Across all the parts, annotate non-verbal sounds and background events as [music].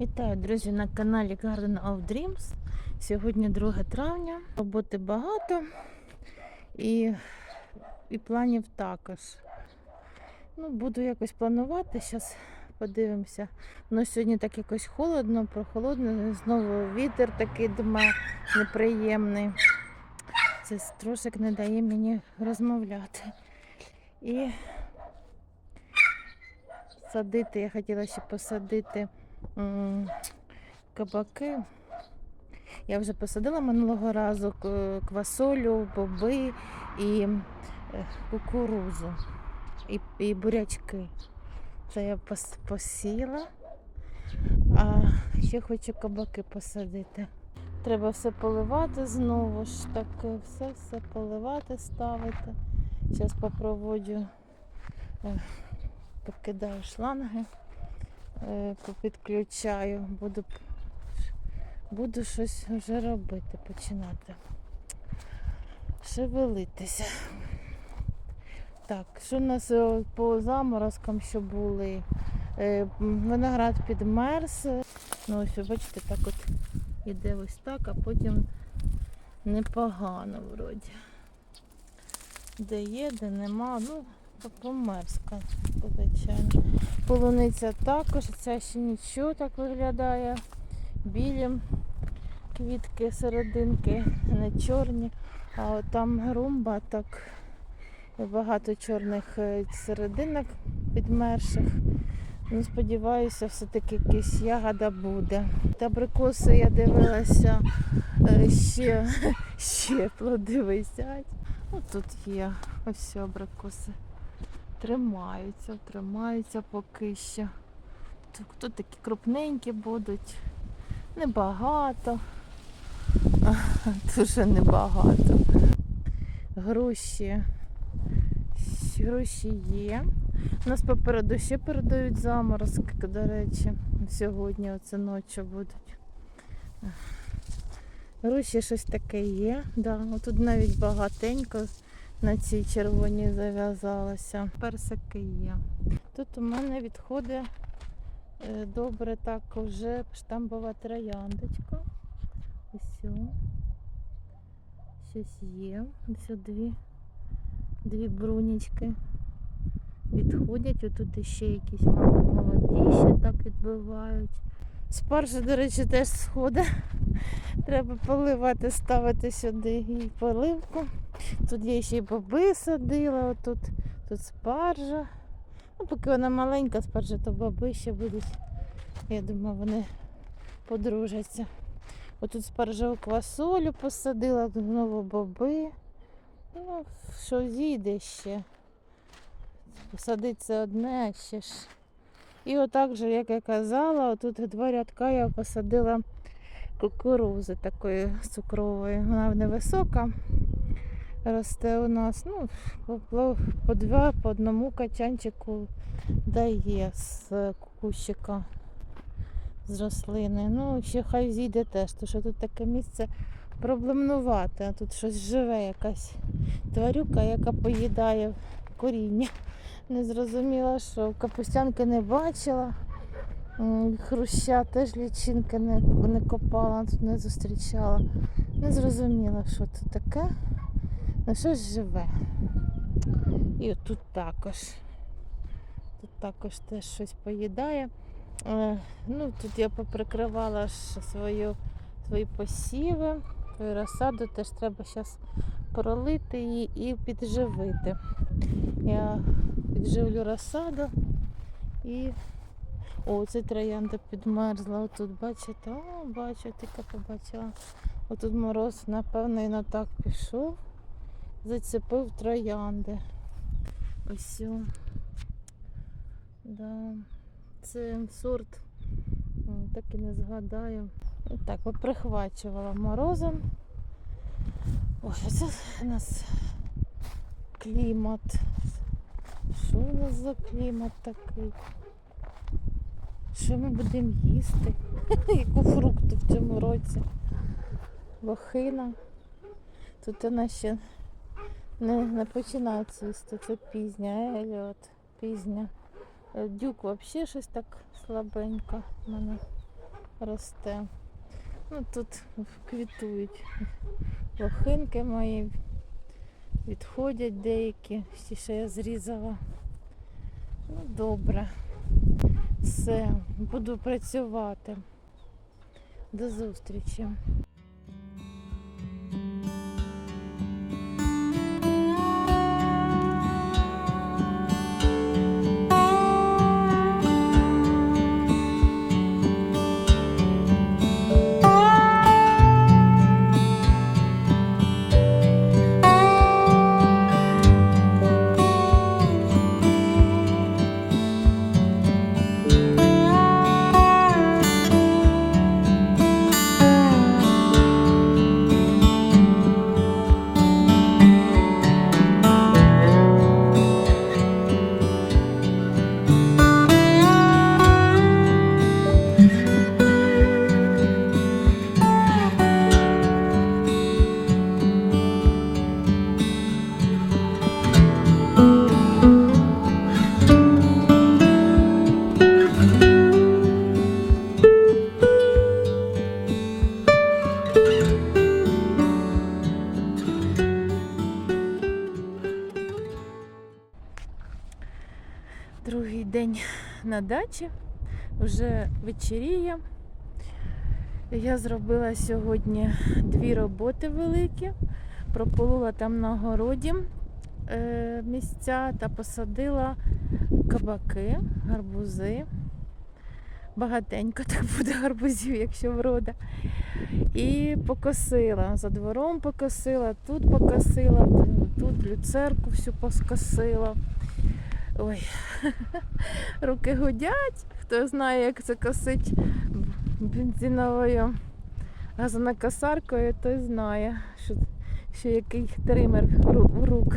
Вітаю, друзі, на каналі Garden of Dreams. Сьогодні 2 травня. Роботи багато і, і планів також. Ну, буду якось планувати. Зараз подивимося. Ну, сьогодні так якось холодно, прохолодно. Знову вітер такий дме неприємний. Це трошки не дає мені розмовляти. І садити, я хотіла ще посадити кабаки. Я вже посадила минулого разу квасолю, боби і е, кукурузу, і, і бурячки. Це я пос- посіяла, а ще хочу кабаки посадити. Треба все поливати знову ж таки, все все поливати, ставити. Зараз попроводжу, е, покидаю шланги попідключаю, буду, буду щось вже робити, починати. Шевелитися. Так, що у нас е, по заморозкам, що були? Е, Виноград підмерз. Ну, ось, бачите, так от іде ось так, а потім непогано вроді. Де є, де нема. Ну, померзка, звичайно. Полуниця також, ця ще нічого так виглядає. Білі квітки серединки, не чорні. А от там грумба так багато чорних е, серединок підмерших. Ну, сподіваюся, все-таки якась ягода буде. Та абрикоси я дивилася, е, ще, [laughs] ще плоди висять. Ну, тут є ось всі абрикоси тримаються, тримаються поки що. Тут, тут такі крупненькі будуть. Небагато. [laughs] Дуже небагато. Груші. Груші є. У нас попереду ще передають заморозки, до речі. Сьогодні оце ночі будуть. Груші щось таке є. Да, тут навіть багатенько на цій червоній зав'язалося. Персики є. Тут у мене відходить е, добре так вже штамбова трояндочка. Ось. Щось є. Ось дві, дві брунічки відходять. Отут ще якісь мабуть, молодіші так відбивають. Спаржа, до речі, теж сходить. Треба поливати, ставити сюди і поливку. Тут я ще й боби садила, отут тут спаржа. Ну, поки вона маленька спаржа, то боби ще будуть. Я думаю, вони подружаться. Отут спаржеву квасолю посадила, тут знову боби. Ну, що зійде ще. Посадити це одне, ще ж. І отак же, як я казала, отут два рядка я посадила кукурузи такої цукрової. Вона невисока. Росте у нас, ну, по, два, по одному качанчику дає з кущика, з рослини. Ну, ще хай зійде теж, тому що тут таке місце проблемнувате, тут щось живе, якась тварюка, яка поїдає коріння. Не зрозуміла, що капустянки не бачила. Хруща теж лічинки не, не копала, тут не зустрічала. Не зрозуміла, що це таке. Ну щось живе. І тут також. Тут також теж щось поїдає. Е, ну, тут я поприкривала свою, свої посіви, свою розсаду, теж треба зараз пролити її і підживити. Я підживлю розсаду і о, це троянда підмерзла. Отут, бачите, о, бачу, тільки побачила. Отут мороз, напевно, і на так пішов. Зацепив троянди. Ось. о. Да. Це сорт, так і не згадаю. І так, поприхвачувала морозом. Ой, це у нас клімат. Що у нас за клімат такий? Що ми будемо їсти? [laughs] Яку фрукту в цьому році? Лохина. Тут вона ще не, не починає цвісти, це пізня, Еліот, пізня. Е, Дюк взагалі щось так слабенько в мене росте. Ну тут квітують лохинки мої, відходять деякі, що я зрізала. Ну, добре. Все, буду працювати. До зустрічі. На дачі, вже вечеріє. Я зробила сьогодні дві роботи великі. Прополола там на городі е, місця та посадила кабаки, гарбузи. Багатенько так буде гарбузів, якщо врода. І покосила. За двором покосила, тут покосила, тут люцерку всю поскосила. Ой, [laughs] руки гудять. Хто знає, як це косить бензиновою газонокосаркою, той знає, що, що який тример ру- рук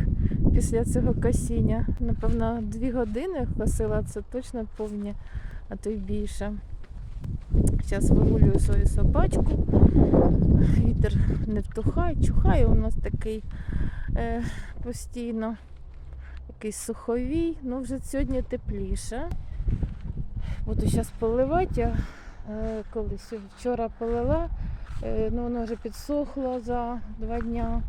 після цього косіння. Напевно, дві години косила, це точно повні, а то й більше. Зараз вигулюю свою собачку. Вітер не втухає, чухає у нас такий е, постійно якийсь суховій, ну вже сьогодні тепліше. Буду зараз поливати. Я е, колись вчора полила, е, ну воно вже підсохло за два дня.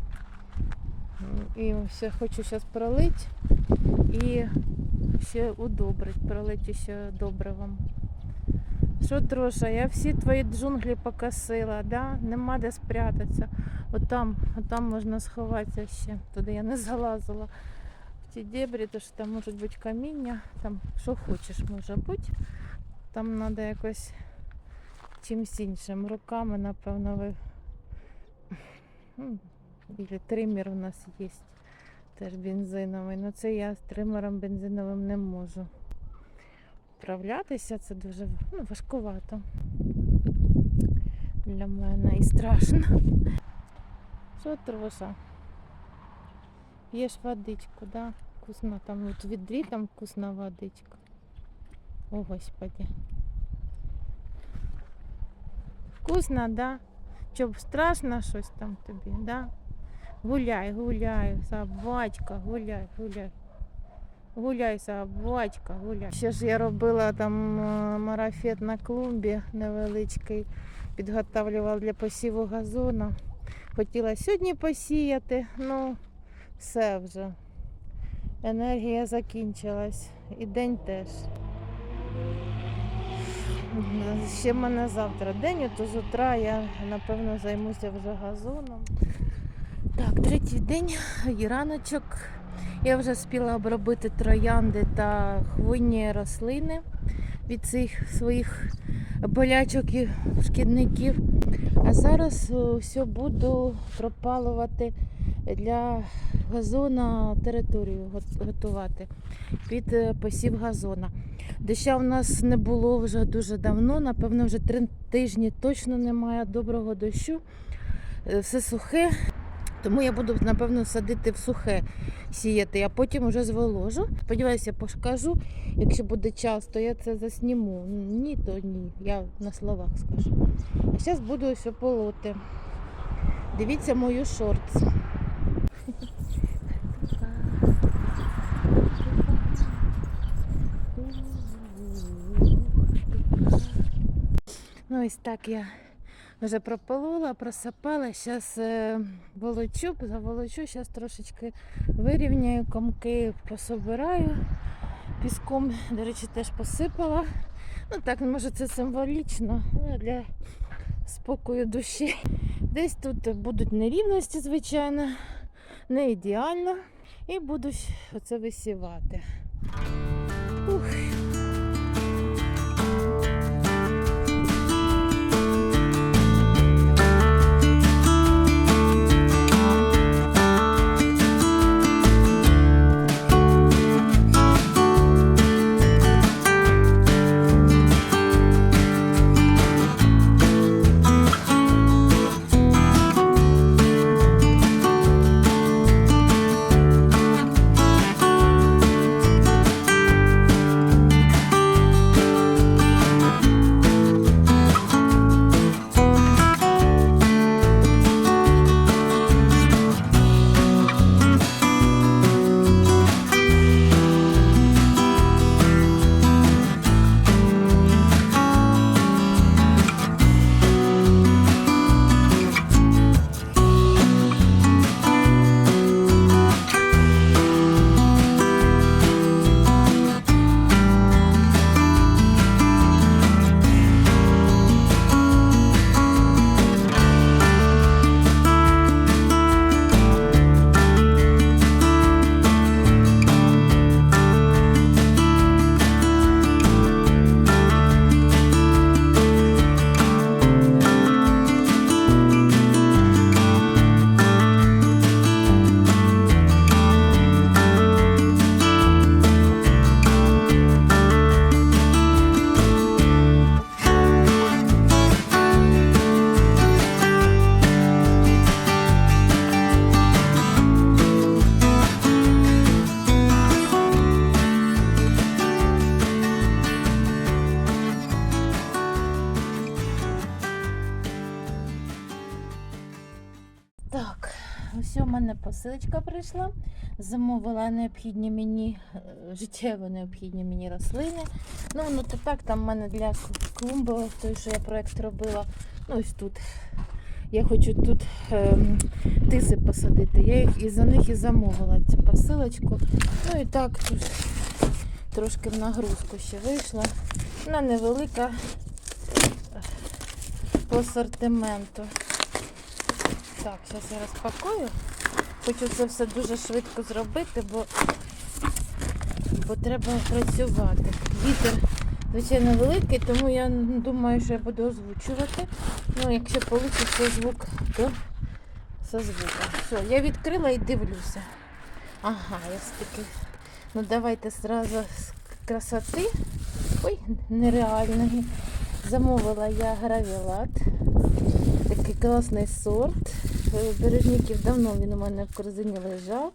І все хочу зараз пролити і ще удобрить, пролити ще добривом. Що, Троша, я всі твої джунглі покосила, да? нема де спрятатися. Отам, отам можна сховатися ще. Туди я не залазила в ті дебрі, то що там можуть бути каміння, там що хочеш може бути. Там треба якось чимось іншим. Руками, напевно, ви. Ну, Или тример у нас є теж бензиновий. Ну це я з тримером бензиновим не можу. Вправлятися це дуже ну, важкувато для мене і страшно. Що троша? П'єш водичку, да? Вкусно там от в відрі там вкусна водичка. О, Господи. Вкусно, да? Що страшно щось там тобі, да? Гуляй, гуляй, собачка, гуляй, гуляй. Гуляй, собачка, гуляй. Ще ж я робила там е, марафет на клумбі невеличкий, підготавлювала для посіву газону. Хотіла сьогодні посіяти, ну все вже. Енергія закінчилась. І день теж. Ще в мене завтра день, то з утра я напевно займуся вже газоном. Так, третій день і раночок. Я вже спіла обробити троянди та хвойні рослини від цих своїх болячок і шкідників. А зараз все буду пропалувати для газона територію готувати під е, посів газона. Доща в нас не було вже дуже давно, напевно, вже три тижні точно немає доброго дощу. Е, Все сухе, тому я буду, напевно, садити в сухе сіяти, а потім вже зволожу. Сподіваюся, покажу. Якщо буде час, то я це засніму. Ні, то ні. Я на словах скажу. А зараз буду все полоти. Дивіться мою шортс. Ну, ось так я вже прополола, просапала. Зараз волочу, заволочу, зараз трошечки вирівняю, комки пособираю. Піском, до речі, теж посипала. Ну так, може це символічно ну, для спокою душі. Десь тут будуть нерівності, звичайно, не ідеально. І буду оце висівати. Ух. Так, ось у мене посилочка прийшла. Замовила необхідні мені, е, життєво необхідні мені рослини. Ну, воно то так, там в мене для клумби, той, що я проєкт робила. Ну, ось тут. Я хочу тут ем, тиси посадити. Я їх і за них і замовила цю посилочку. Ну і так тут трошки в нагрузку ще вийшла. Вона невелика е, по асортименту. Так, зараз я розпакую. Хочу це все дуже швидко зробити, бо, бо треба працювати. Вітер, звичайно, великий, тому я думаю, що я буду озвучувати. Ну, якщо вийде звук, то со звуком. Все, я відкрила і дивлюся. Ага, я стільки. Ну давайте зразу з красоти. Ой, нереальної. Замовила я гравілат. Класний сорт. Е, Бережників давно він у мене в корзині лежав.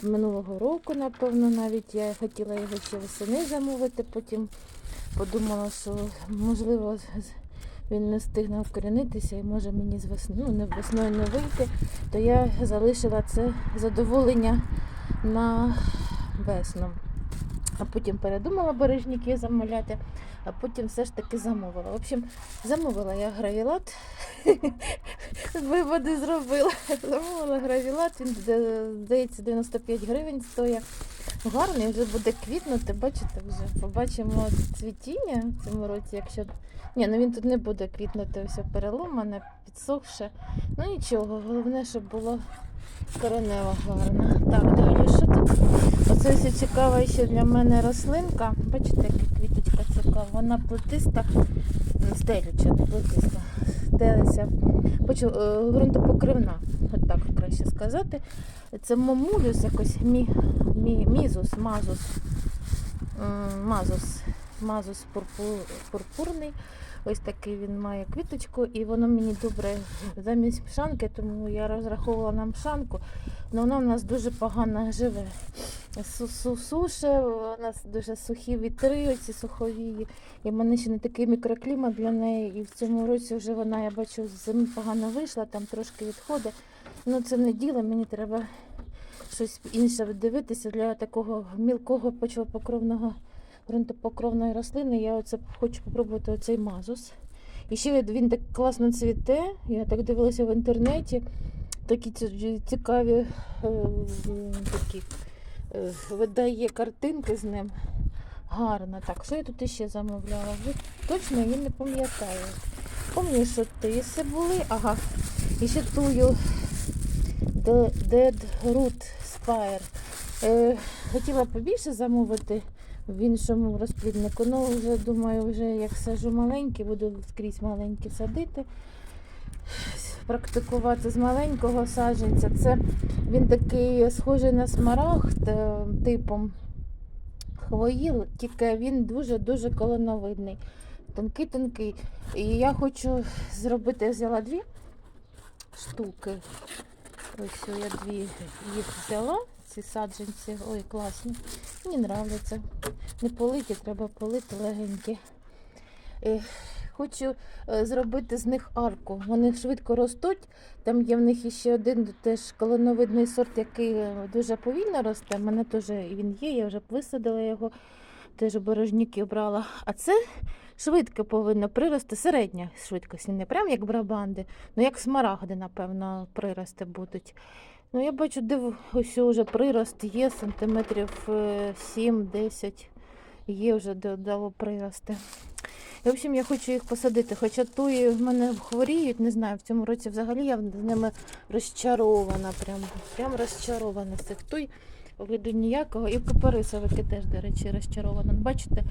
З минулого року, напевно, навіть я хотіла його ще восени замовити, потім подумала, що можливо він не встигне вкорінитися і може мені з весни, ну, не весною не вийти, то я залишила це задоволення на весну. А потім передумала бережники замовляти, а потім все ж таки замовила. В общем, замовила я гравілат. [laughs] Виводи зробила. Замовила гравілат, він е, здається 95 гривень стоїть. Гарний, вже буде квітнути, бачите вже. Побачимо цвітіння в цьому році, якщо. Ні, ну він тут не буде квітнути, все переломане, підсохше. Ну нічого, головне, щоб було коренева гарна. Так, далі що тут? Оце все цікава ще для мене рослинка. Бачите, яка квіточка цікава. Вона плетиста, стелюча, плетиста. Стелиться. Почу, е, ґрунтопокривна, от так краще сказати. Це момулюс якось мі, мі, мізус, мазус. Мазус. Мазус пурпу- пурпурний. Ось такий він має квіточку, і воно мені добре замість мшанки, тому я розраховувала на мшанку, але вона в нас дуже погано живе. Су- су- Суше, у нас дуже сухі вітри, оці суховії. І в мене ще не такий мікроклімат для неї. І в цьому році вже вона, я бачу, з зими погано вийшла, там трошки відходить. Ну це не діло, мені треба щось інше дивитися для такого мілкого почвопокровного ґрунтопокровної рослини. Я оце хочу спробувати оцей мазус. І ще він так класно цвіте. Я так дивилася в інтернеті. Такі цікаві е, такі е, видає картинки з ним. Гарно. Так, що я тут іще замовляла? Точно я не пам'ятаю. Пам'ятаю, що тиси були. Ага. І ще тую Dead Root Spire. Е, хотіла побільше замовити в іншому розпліднику. Ну, вже думаю, вже як сажу маленькі, буду скрізь маленькі садити. Практикувати з маленького саджанця. Це він такий схожий на смарагд е, типом хвої, тільки він дуже-дуже колоновидний. Тонкий-тонкий. І я хочу зробити, я взяла дві штуки. Ось я дві їх взяла, ці саджанці. Ой, класні. Мені нравляться. Не политі, треба полити легенькі. Е, Хочу е, зробити з них арку. Вони швидко ростуть. Там є в них іще один теж колоновидний сорт, який е, дуже повільно росте. У мене теж він є, я вже висадила його, теж бережники брала. А це швидко повинно прирости, середня швидкість, не прям як брабанди, ну як смарагди, напевно, прирости будуть. Ну, я бачу, в- ось вже прирост є сантиметрів е, 7-10. Є вже де дало прирости. І, в общем, я хочу їх посадити. Хоча туї в мене хворіють, не знаю, в цьому році взагалі я з ними розчарована. Прям, прям розчарована з цих туй. Виду ніякого. І кипарисовики теж, до речі, розчарована. Бачите,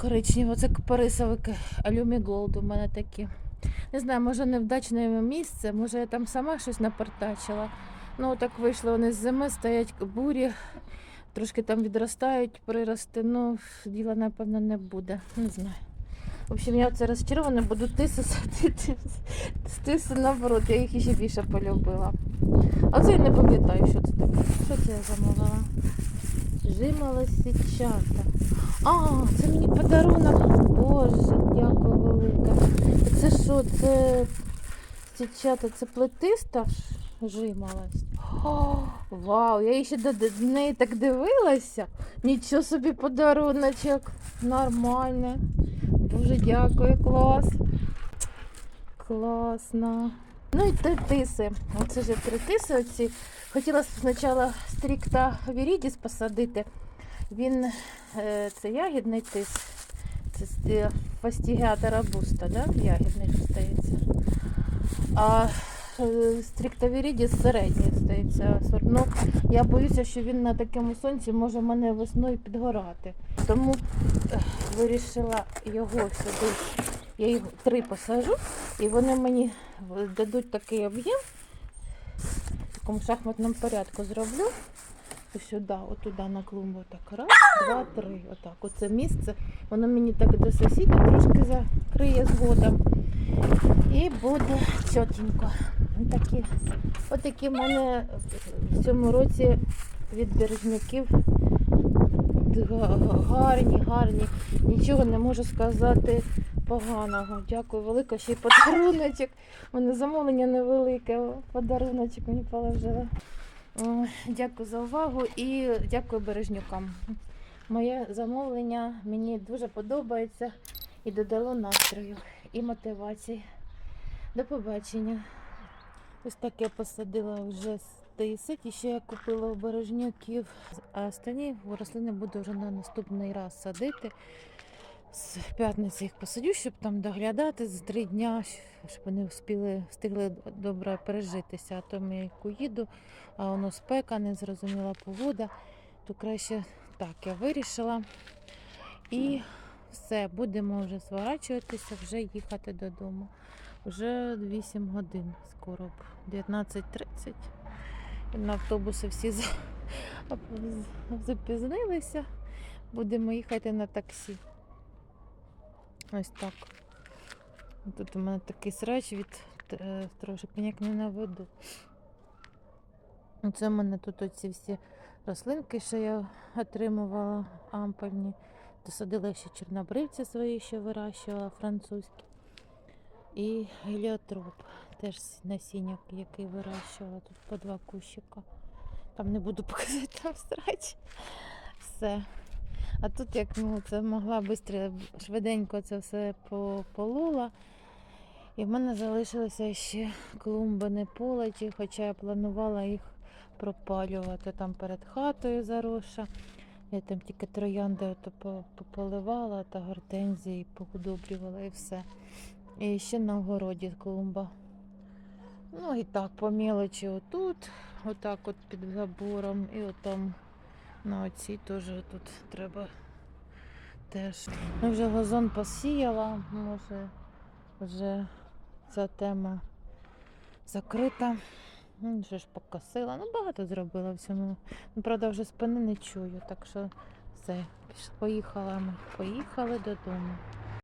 коричнево, це кипарисовики Алюмі Голд у мене такі. Не знаю, може невдачне місце, може я там сама щось напортачила. Ну, так вийшло, вони з зими стоять бурі, трошки там відростають, прирости. Ну, діла, напевно, не буде. Не знаю. В общем, я це розчарована, буду тиси садити. З тиси наоборот, я їх ще більше полюбила. А це я не пам'ятаю, що це таке. Що це я замовила? Жимала січата. А, це мені подарунок. Боже, дякую велике. Це що, це січата, це плетиста жималась? О, вау, я ще до, неї так дивилася. Нічого собі подаруночок. Нормально. Дуже дякую, клас. Класно. Ну і три тиси. Оце ж три тиси оці. Хотіла спочатку стрікта вірідіс посадити. Він е, це ягідний тис. Це з- фастігіата рабуста, да? ягідний здається. А е, стрікта вірідіс середній здається сорт. Ну, я боюся, що він на такому сонці може мене весною підгорати. Тому е, вирішила його сюди. Я їх три посажу, і вони мені дадуть такий об'єм. В такому шахматному порядку зроблю. Сюди, отуди на клумбу. Так, раз, два, три. Отак. Оце місце. Воно мені так до сусідів трошки закриє згодом. І буде чотенько. Такі, отакі в мене в цьому році від бережників гарні, гарні. Нічого не можу сказати поганого. Дякую велике. Ще й подаруночок. У мене замовлення невелике. Подаруночок мені положили. Дякую за увагу і дякую бережнюкам. Моє замовлення мені дуже подобається і додало настрою і мотивації. До побачення. Ось так я посадила вже стисить. І ще я купила у бережнюків. А останні рослини буду вже на наступний раз садити. З п'ятниці їх посадю, щоб там доглядати з три дня, щоб вони встигли, встигли добре пережитися. А то ми їду, а воно спека, незрозуміла погода. То краще так я вирішила. І все, будемо вже зворачуватися, вже їхати додому. Вже 8 годин скоро б, 19.30. І На автобуси всі запізнилися. Будемо їхати на таксі. Ось так. Тут у мене такий срач від е, трошки ніяк не наведу. Це в мене тут оці всі рослинки, що я отримувала ампельні. Досадила ще чорнобривці свої, що вирощувала французькі. І геліотроп, теж насіння, який вирощувала тут по два кущика. Там не буду [laughs] показувати там срач. Все. А тут як ну, це могла швидко, швиденько це все по- полула. І в мене залишилися ще клумби не полеті, хоча я планувала їх пропалювати там перед хатою зароша. Я там тільки троянди ото пополивала та гортензії поудобрювала і все. І ще на огороді клумба. Ну і так, по мелочі отут, отак от під забором, і отам на оцій теж тут треба теж. Ну, вже газон посіяла, може вже ця тема закрита. Ну, Вже ж покосила. Ну, багато зробила всьому. Ну, правда, вже спини не чую, так що все, поїхала ми. Поїхали додому.